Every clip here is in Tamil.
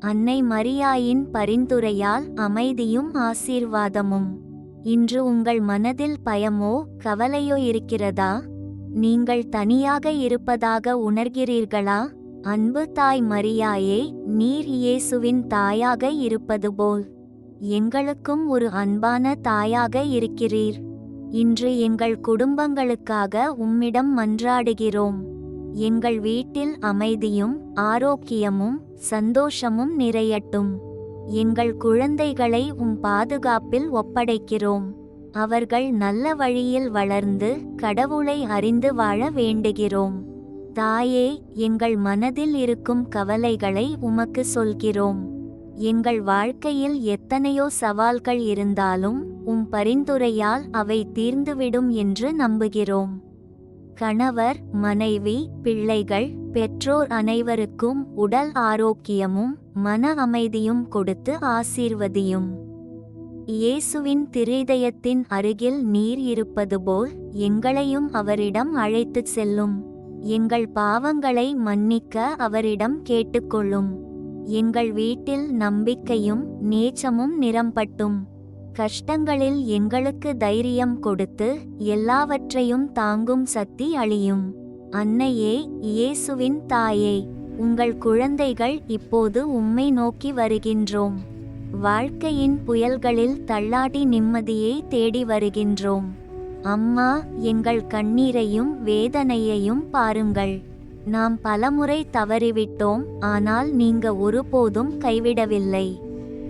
அன்னை மரியாயின் பரிந்துரையால் அமைதியும் ஆசீர்வாதமும். இன்று உங்கள் மனதில் பயமோ கவலையோ இருக்கிறதா? நீங்கள் தனியாக இருப்பதாக உணர்கிறீர்களா? அன்பு தாய் மரியாயே நீர் இயேசுவின் தாயாக இருப்பது போல். எங்களுக்கும் ஒரு அன்பான தாயாக இருக்கிறீர். இன்று எங்கள் குடும்பங்களுக்காக உம்மிடம் மன்றாடுகிறோம். எங்கள் வீட்டில் அமைதியும் ஆரோக்கியமும் சந்தோஷமும் நிறையட்டும். எங்கள் குழந்தைகளை உம் பாதுகாப்பில் ஒப்படைக்கிறோம். அவர்கள் நல்ல வழியில் வளர்ந்து கடவுளை அறிந்து வாழ வேண்டுகிறோம். தாயே எங்கள் மனதில் இருக்கும் கவலைகளை உமக்கு சொல்கிறோம். எங்கள் வாழ்க்கையில் எத்தனையோ சவால்கள் இருந்தாலும் உம் பரிந்துரையால் அவை தீர்ந்துவிடும் என்று நம்புகிறோம். கணவர் மனைவி பிள்ளைகள் பெற்றோர் அனைவருக்கும் உடல் ஆரோக்கியமும் மன அமைதியும் கொடுத்து ஆசீர்வதியும். இயேசுவின் திரிதயத்தின் அருகில் நீர் இருப்பது போல் எங்களையும் அவரிடம் அழைத்துச் செல்லும். எங்கள் பாவங்களை மன்னிக்க அவரிடம் கேட்டுக்கொள்ளும். எங்கள் வீட்டில் நம்பிக்கையும் நேச்சமும் நிறம்பட்டும் கஷ்டங்களில் எங்களுக்கு தைரியம் கொடுத்து எல்லாவற்றையும் தாங்கும் சக்தி அழியும். அன்னையே இயேசுவின் தாயே உங்கள் குழந்தைகள் இப்போது உம்மை நோக்கி வருகின்றோம். வாழ்க்கையின் புயல்களில் தள்ளாடி நிம்மதியை தேடி வருகின்றோம். அம்மா எங்கள் கண்ணீரையும் வேதனையையும் பாருங்கள். நாம் பலமுறை தவறிவிட்டோம் ஆனால் நீங்க ஒருபோதும் கைவிடவில்லை.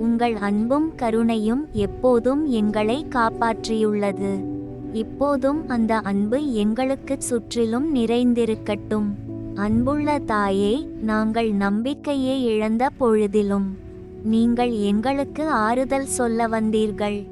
உங்கள் அன்பும் கருணையும் எப்போதும் எங்களை காப்பாற்றியுள்ளது. இப்போதும் அந்த அன்பு எங்களுக்கு சுற்றிலும் நிறைந்திருக்கட்டும். அன்புள்ள தாயே நாங்கள் நம்பிக்கையை இழந்த பொழுதிலும் நீங்கள் எங்களுக்கு ஆறுதல் சொல்ல வந்தீர்கள்.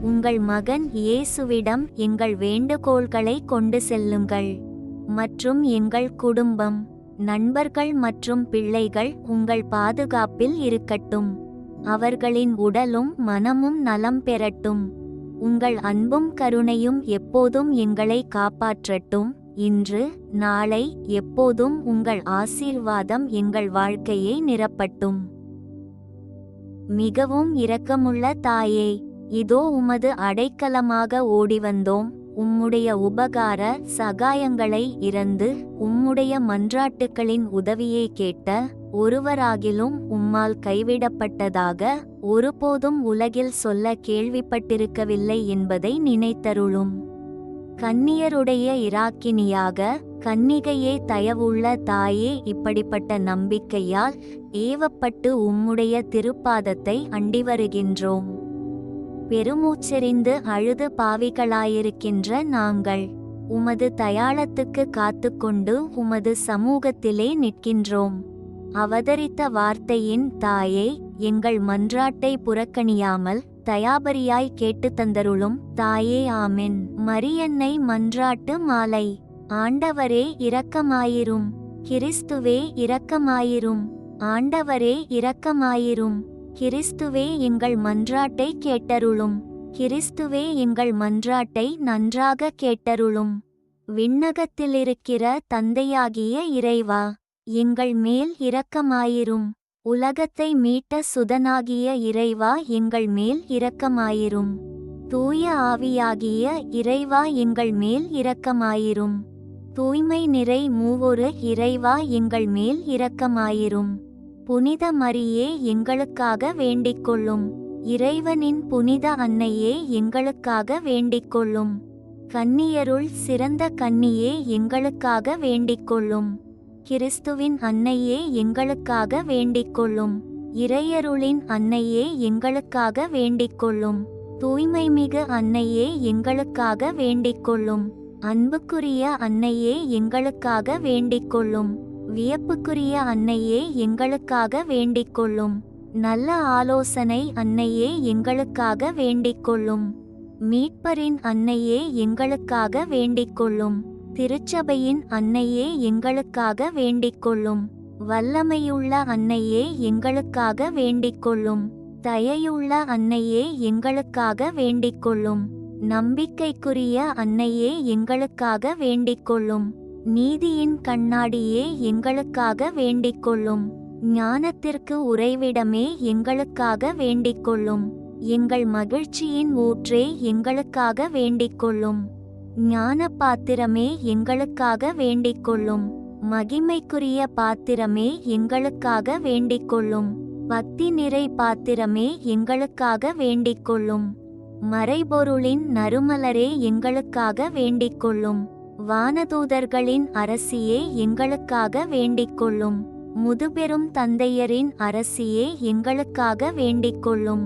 உங்கள் மகன் இயேசுவிடம் எங்கள் வேண்டுகோள்களை கொண்டு செல்லுங்கள். மற்றும் எங்கள் குடும்பம் நண்பர்கள் மற்றும் பிள்ளைகள் உங்கள் பாதுகாப்பில் இருக்கட்டும். அவர்களின் உடலும் மனமும் நலம் பெறட்டும். உங்கள் அன்பும் கருணையும் எப்போதும் எங்களை காப்பாற்றட்டும். இன்று நாளை எப்போதும் உங்கள் ஆசீர்வாதம் எங்கள் வாழ்க்கையை நிரப்பட்டும். மிகவும் இரக்கமுள்ள தாயே இதோ உமது அடைக்கலமாக ஓடி வந்தோம் உம்முடைய உபகார சகாயங்களை இறந்து உம்முடைய மன்றாட்டுக்களின் உதவியை கேட்ட ஒருவராகிலும் உம்மால் கைவிடப்பட்டதாக ஒருபோதும் உலகில் சொல்ல கேள்விப்பட்டிருக்கவில்லை என்பதை நினைத்தருளும். கன்னியருடைய இராக்கினியாக கன்னிகையே தயவுள்ள தாயே இப்படிப்பட்ட நம்பிக்கையால் ஏவப்பட்டு உம்முடைய திருப்பாதத்தை அண்டி வருகின்றோம் பெருமூச்செறிந்து அழுது பாவிகளாயிருக்கின்ற நாங்கள் உமது தயாளத்துக்கு காத்துக்கொண்டு உமது சமூகத்திலே நிற்கின்றோம். அவதரித்த வார்த்தையின் தாயே எங்கள் மன்றாட்டை புறக்கணியாமல் தயாபரியாய் கேட்டு தந்தருளும் தாயே ஆமென். மரியன்னை மன்றாட்டு மாலை ஆண்டவரே இரக்கமாயிரும். கிறிஸ்துவே இரக்கமாயிரும். ஆண்டவரே இரக்கமாயிரும். கிறிஸ்துவே எங்கள் மன்றாட்டை கேட்டருளும். கிறிஸ்துவே எங்கள் மன்றாட்டை நன்றாக கேட்டருளும். விண்ணகத்திலிருக்கிற தந்தையாகிய இறைவா எங்கள் மேல் இரக்கமாயிரும். உலகத்தை மீட்ட சுதனாகிய இறைவா எங்கள் மேல் இரக்கமாயிரும். தூய ஆவியாகிய இறைவா எங்கள் மேல் இரக்கமாயிரும். தூய்மை நிறை மூவொரு இறைவா எங்கள் மேல் இரக்கமாயிரும். புனித மரியே எங்களுக்காக வேண்டிக்கொள்ளும். இறைவனின் புனித அன்னையே எங்களுக்காக வேண்டிக்கொள்ளும். கன்னியருள் சிறந்த கன்னியே எங்களுக்காக வேண்டிக்கொள்ளும். கிறிஸ்துவின் அன்னையே எங்களுக்காக வேண்டிக்கொள்ளும். இறையருளின் அன்னையே எங்களுக்காக வேண்டிக்கொள்ளும். தூய்மைமிகு அன்னையே எங்களுக்காக வேண்டிக்கொள்ளும். அன்புக்குரிய அன்னையே எங்களுக்காக வேண்டிக்கொள்ளும். வியப்புக்குரிய அன்னையே எங்களுக்காக வேண்டிக்கொள்ளும். நல்ல ஆலோசனை அன்னையே எங்களுக்காக வேண்டிக்கொள்ளும். மீட்பரின் அன்னையே எங்களுக்காக வேண்டிக்கொள்ளும். திருச்சபையின் அன்னையே எங்களுக்காக வேண்டிக்கொள்ளும். வல்லமையுள்ள அன்னையே எங்களுக்காக வேண்டிக்கொள்ளும். தயையுள்ள அன்னையே எங்களுக்காக வேண்டிக்கொள்ளும். நம்பிக்கைக்குரிய அன்னையே எங்களுக்காக வேண்டிக்கொள்ளும். நீதியின் கண்ணாடியே எங்களுக்காக வேண்டிக்கொள்ளும். ஞானத்திற்கு உறைவிடமே எங்களுக்காக வேண்டிக்கொள்ளும். எங்கள் மகிழ்ச்சியின் ஊற்றே எங்களுக்காக வேண்டிக்கொள்ளும். ஞான பாத்திரமே எங்களுக்காக வேண்டிக்கொள்ளும். மகிமைக்குரிய பாத்திரமே எங்களுக்காக வேண்டிக்கொள்ளும். பக்தி நிறை பாத்திரமே எங்களுக்காக வேண்டிக்கொள்ளும். மறைபொருளின் நறுமலரே எங்களுக்காக வேண்டிக்கொள்ளும். வானதூதர்களின் அரசியே எங்களுக்காக வேண்டிக்கொள்ளும். முதுபெரும் தந்தையரின் அரசியே எங்களுக்காக வேண்டிக்கொள்ளும்.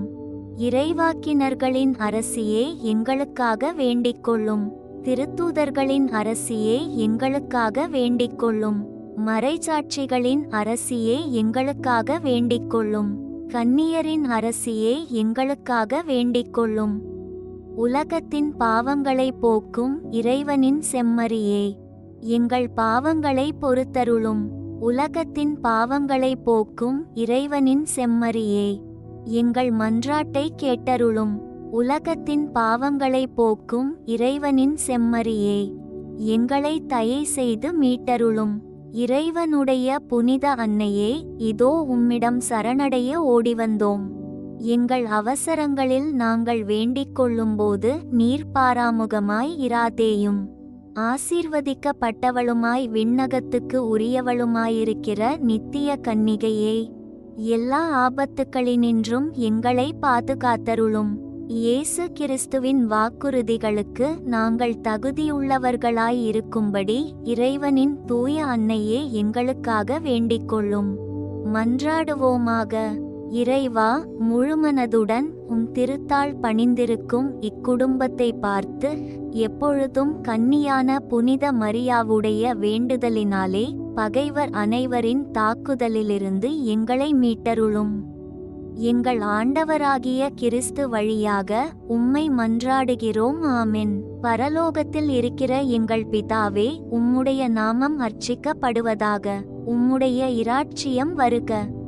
இறைவாக்கினர்களின் அரசியே எங்களுக்காக வேண்டிக்கொள்ளும். திருத்தூதர்களின் அரசியே எங்களுக்காக வேண்டிக்கொள்ளும். மறைச்சாட்சிகளின் அரசியே எங்களுக்காக வேண்டிக்கொள்ளும். கன்னியரின் அரசியே எங்களுக்காக வேண்டிக்கொள்ளும். உலகத்தின் பாவங்களை போக்கும் இறைவனின் செம்மறியே. எங்கள் பாவங்களை பொறுத்தருளும். உலகத்தின் பாவங்களை போக்கும் இறைவனின் செம்மறியே. எங்கள் மன்றாட்டை கேட்டருளும். உலகத்தின் பாவங்களை போக்கும் இறைவனின் செம்மறியே. எங்களை தயை செய்து மீட்டருளும். இறைவனுடைய புனித அன்னையே இதோ உம்மிடம் சரணடைய ஓடிவந்தோம். எங்கள் அவசரங்களில் நாங்கள் வேண்டிக் கொள்ளும்போது நீர் பாராமுகமாய் இராதேயும். ஆசீர்வதிக்கப்பட்டவளுமாய் விண்ணகத்துக்கு உரியவளுமாயிருக்கிற நித்திய கன்னிகையே எல்லா ஆபத்துக்களினின்றும் எங்களை பாதுகாத்தருளும். இயேசு கிறிஸ்துவின் வாக்குறுதிகளுக்கு நாங்கள் தகுதியுள்ளவர்களாய் இருக்கும்படி இறைவனின் தூய அன்னையே எங்களுக்காக வேண்டிக்கொள்ளும் மன்றாடுவோமாக. இறைவா முழுமனதுடன் உம் திருத்தாள் பணிந்திருக்கும் இக்குடும்பத்தை பார்த்து எப்பொழுதும் கன்னியான புனித மரியாவுடைய வேண்டுதலினாலே பகைவர் அனைவரின் தாக்குதலிலிருந்து எங்களை மீட்டருளும். எங்கள் ஆண்டவராகிய கிறிஸ்து வழியாக உம்மை மன்றாடுகிறோம் ஆமென். பரலோகத்தில் இருக்கிற எங்கள் பிதாவே உம்முடைய நாமம் அர்ச்சிக்கப்படுவதாக உம்முடைய இராட்சியம் வருக.